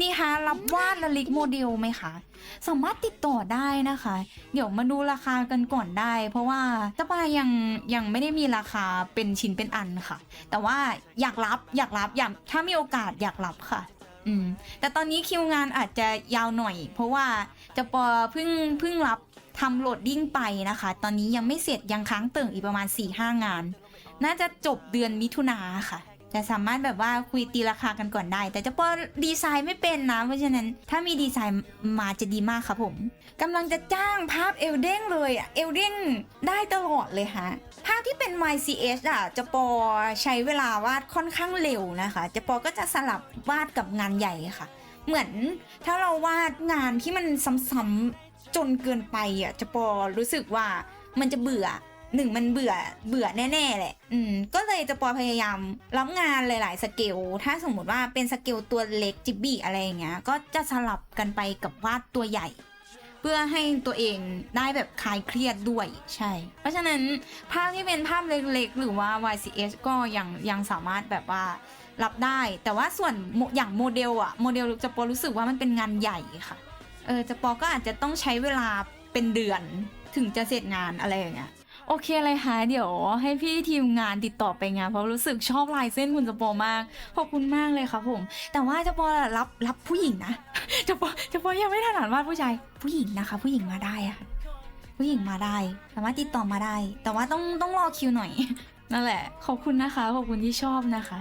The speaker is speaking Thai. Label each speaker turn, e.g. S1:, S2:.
S1: นี่ฮะรับวาดละลิกโมเดลไหมคะ สามารถติดต่อได้นะคะ เดี๋ยวมาดูราคากันก่อนได้ เพราะว่าจ้าปายังยังไม่ได้มีราคาเป็นชิ้นเป็นอันค่ะ แต่ว่าอยากรับอยากรับอยากถ้ามีโอกาสอยากรับค่ะ อืม แต่ตอนนี้คิวงานอาจจะยาวหน่อย เพราะว่าจะปอเพิ่งเพิ่งรับทำโหลดดิ้งไปนะคะ ตอนนี้ยังไม่เสร็จยังค้างเติ่งอีกประมาณ4ี่ห้างาน น่าจะจบเดือนมิถุนาค่ะ จะสามารถแบบว่าคุยตีราคากันก่อนได้ แต่เจะปอดีไซน์ไม่เป็นนะ เพราะฉะนั้นถ้ามีดีไซน์มาจะดีมากครับผมกำลังจะจ้างภาพเอลเด้งเลยอะเอลเด้งได้ตลอดเลยฮะภาพที่เป็น YCS อะจะปอใช้เวลาวาดค่อนข้างเร็วนะคะจะปอก็จะสลับวาดกับงานใหญ่ค่ะ เหมือนถ้าเราวาดงานที่มันซ้ำๆจนเกินไปอะจะปอรู้สึกว่ามันจะเบื่อ หนึ่งมันเบื่อเบื่อแน่ๆแหละ อืม ก็เลยจะปอพยายามรับงานหลาย ๆ สเกล ถ้าสมมติว่าเป็นสเกลตัวเล็กจิบบี้อะไรอย่างเงี้ย ก็จะสลับกันไปกับวาดตัวใหญ่ เพื่อให้ตัวเองได้แบบคลายเครียดด้วย ใช่ เพราะฉะนั้นภาพที่เป็นภาพเล็ก ๆ หรือว่า YCS ก็ยังยังสามารถแบบว่ารับได้ แต่ว่าส่วนอย่างโมเดลอะโมเดลจะปอรู้สึกว่ามันเป็นงานใหญ่ค่ะ เออจะปอก็อาจจะต้องใช้เวลาเป็นเดือนถึงจะเสร็จงานอะไรอย่างเงี้ย โอเคเลยค่ะ เดี๋ยวให้พี่ทีมงานติดต่อไปงานเพราะรู้สึกชอบลายเส้นคุณจะปอมาก ขอบคุณมากเลยครับผม แต่ว่าจะปอรับรับผู้หญิงนะจะปอจะปอยังไม่ถนัดวาดผู้ชายผู้หญิงนะคะ ผู้หญิงมาได้อะผู้หญิงมาได้สามารถติดต่อมาได้ แต่ว่าต้องต้องรอคิวหน่อยนั่นแหละ ขอบคุณนะคะ ขอบคุณที่ชอบนะคะ